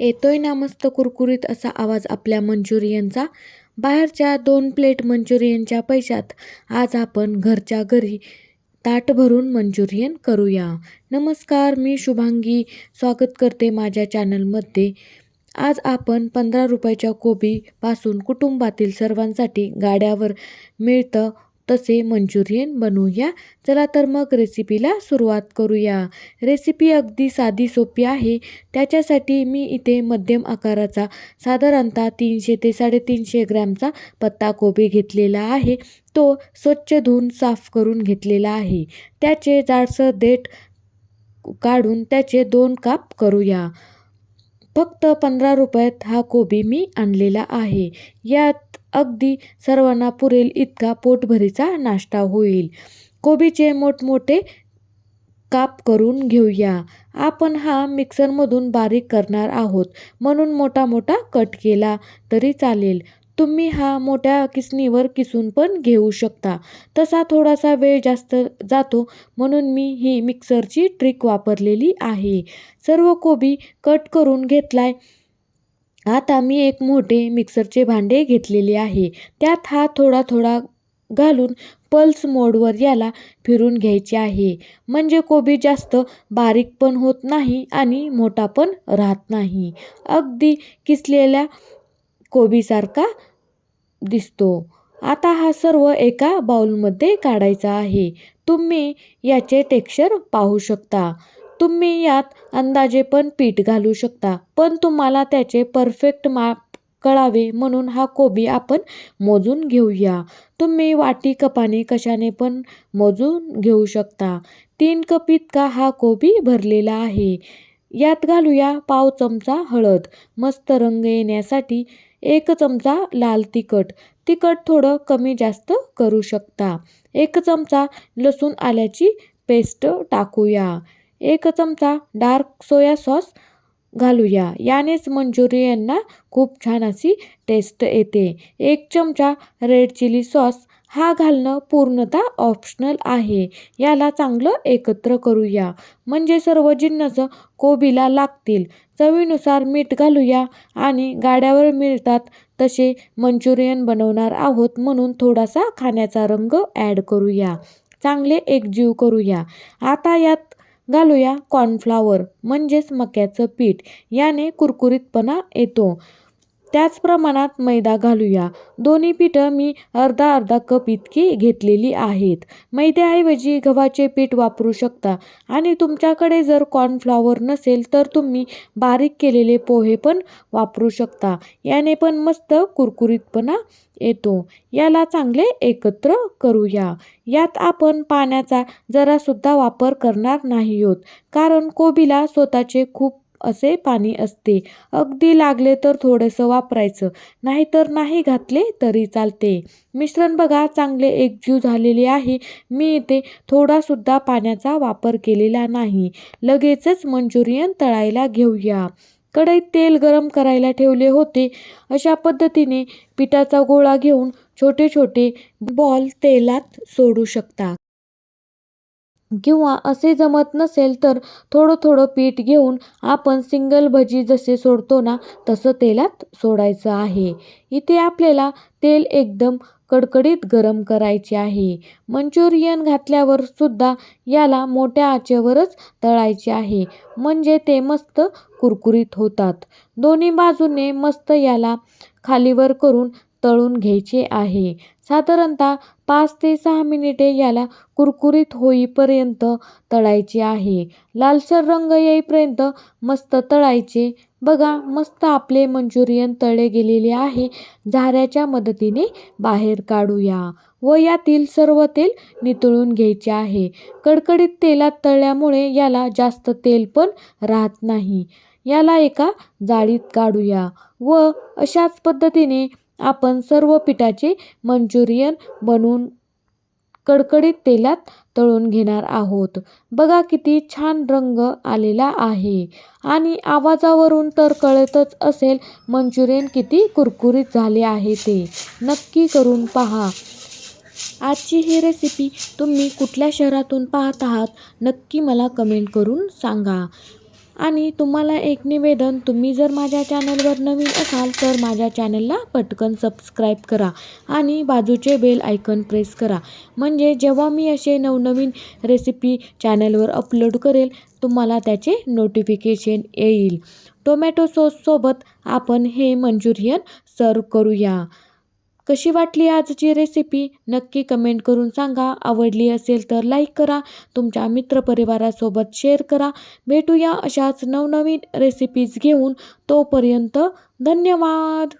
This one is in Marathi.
येतोय ना मस्त कुरकुरीत असा आवाज आपल्या मंचुरियनचा बाहेरच्या दोन प्लेट मंचुरियनच्या पैशात आज आपण घरच्या घरी ताट भरून मंचुरियन करूया. नमस्कार मी शुभांगी स्वागत करते माझ्या चॅनलमध्ये आज आपण पंधरा रुपयाच्या कोबीपासून कुटुंबातील सर्वांसाठी गाड्यावर मिळतं तसे मंचुरियन बनवूया चला तर मग रेसिपीला सुरुवात करूया. रेसिपी अगदी साधी सोपी आहे. त्याच्यासाठी मी इथे मध्यम आकाराचा साधारणतः तीनशे ते साडेतीनशे ग्रॅमचा पत्ताकोबी घेतलेला आहे. तो स्वच्छ धुवून साफ करून घेतलेला आहे. त्याचे जाडसर देठ काढून त्याचे दोन काप करूया. फक्त पंधरा रुपयात हा कोबी मी आणलेला आहे. यात अगदी सर्वांना पुरेल इतका पोटभरीचा नाश्ता होईल. कोबीचे मोठमोठे काप करून घेऊया. आपण हा मिक्सरमधून बारीक करणार आहोत. म्हणून मोठा मोठा कट केला तरी चालेल. तुम्ही हा मोठ्या किसणीवर किसून पण घेऊ शकता. तसा थोडासा वेळ जास्त जातो म्हणून मी ही मिक्सरची ट्रिक वापरलेली आहे. सर्व कोबी कट करून घेतलाय. आता मी एक मोठे मिक्सरचे भांडे घेतलेले आहे. त्यात हा थोडा थोडा घालून पल्स मोडवर याला फिरून घ्यायचे आहे. म्हणजे कोबी जास्त बारीक पण होत नाही आणि मोठा पण राहत नाही. अगदी किसलेल्या कोबीसारखा दिसतो. आता हा सर्व एका बाउलमध्ये काढायचा आहे. तुम्ही याचे टेक्स्चर पाहू शकता. तुम्ही यात अंदाजे पण पीठ घालू शकता. पण तुम्हाला त्याचे परफेक्ट माप कळावे म्हणून हा कोबी आपण मोजून घेऊया. तुम्ही वाटी कपाने कशाने पण मोजून घेऊ शकता. तीन कप इतका हा कोबी भरलेला आहे. यात घालूया पाव चमचा हळद. मस्त रंग येण्यासाठी एक चमचा लाल तिखट. तिखट थोडं कमी जास्त करू शकता. एक चमचा लसूण आल्याची पेस्ट टाकूया. एक चमचा डार्क सोया सॉस घालूया. यानेच मंचुरियनना खूप छान अशी टेस्ट येते. एक चमचा रेड चिली सॉस हा घालणं पूर्णतः ऑप्शनल आहे. याला चांगलं एकत्र करूया. म्हणजे सर्व जिन्नस कोबीला लागतील. चवीनुसार मीठ घालूया आणि गाड्यावर मिळतात तसे मंचुरियन बनवणार आहोत म्हणून थोडासा खाण्याचा रंग ॲड करूया. चांगले एकजीव करूया. आता यात घालूया कॉर्नफ्लावर म्हणजेच मक्याचं पीठ. याने कुरकुरीतपणा येतो. त्याच प्रमाणात मैदा घालूया. दोन्ही पिठं मी अर्धा अर्धा कप इतकी घेतलेली आहेत. मैद्याऐवजी गव्हाचे पीठ वापरू शकता. आणि तुमच्याकडे जर कॉर्नफ्लॉवर नसेल तर तुम्ही बारीक केलेले पोहे पण वापरू शकता. याने पण मस्त कुरकुरीतपणा येतो. याला चांगले एकत्र करूया. यात आपण पाण्याचा जरासुद्धा वापर करणार नाही आहोत. कारण कोबीला स्वतःचे खूप असे पाणी असते. अगदी लागले तर थोडंसं वापरायचं नाहीतर नाही घातले तरी चालते. मिश्रण बघा चांगले एकजीव झालेले आहे. मी इथे थोडासुद्धा पाण्याचा वापर केलेला नाही. लगेचच मंचुरियन तळायला घेऊया. कढईत तेल गरम करायला ठेवले होते. अशा पद्धतीने पिठाचा गोळा घेऊन छोटे छोटे बॉल तेलात सोडू शकता. किंवा असे जमत नसेल तर थोडं थोडं पीठ घेऊन आपण सिंगल भजी जसे सोडतो ना तसं तेलात सोडायचं आहे. इथे आपल्याला तेल एकदम कडकडीत गरम करायचे आहे. मंचुरियन घातल्यावर सुद्धा याला मोठ्या आचेवरच तळायचे आहे. म्हणजे ते मस्त कुरकुरीत होतात. दोन्ही बाजूने मस्त याला खालीवर करून तळून घ्यायचे आहे. साधारणतः पाच ते सहा मिनिटे याला कुरकुरीत होईपर्यंत तळायचे आहे. लालसर रंग येईपर्यंत मस्त तळायचे. बघा मस्त आपले मंचुरियन तळे गेलेले आहे. झाऱ्याच्या मदतीने बाहेर काढूया. व यातील सर्व तेल नितळून घ्यायचे आहे. कडकडीत तेलात तळल्यामुळे याला जास्त तेल पण राहत नाही. याला एका जाळीत काढूया व अशाच पद्धतीने आपण सर्व पिठाचे मंचुरियन बनवून कडकडीत तेलात तळून घेणार आहोत. बघा किती छान रंग आलेला आहे. आणि आवाजावरून तर कळतच असेल मंचुरियन किती कुरकुरीत झाले आहे ते. नक्की करून पहा. आजची ही रेसिपी तुम्ही कुठल्या शहरातून पाहत आहात? नक्की मला कमेंट करून सांगा. आणि तुम्हाला एक निवेदन तुम्ही जर माझ्या चॅनलवर नवीन असाल तर माझ्या चॅनलला पटकन सबस्क्राईब करा आणि बाजूचे बेल आयकन प्रेस करा. म्हणजे जेव्हा मी असे नवनवीन रेसिपी चॅनलवर अपलोड करेल तुम्हाला त्याचे नोटिफिकेशन येईल. टोमॅटो सॉससोबत आपण हे मंचुरियन सर्व करूया. कशी वाटली आजची रेसिपी नक्की कमेंट करून सांगा. आवडली असेल तर लाईक करा. तुमच्या मित्रपरिवारासोबत शेअर करा. भेटूया अशाच नवनवीन रेसिपीज घेऊन. तोपर्यंत धन्यवाद!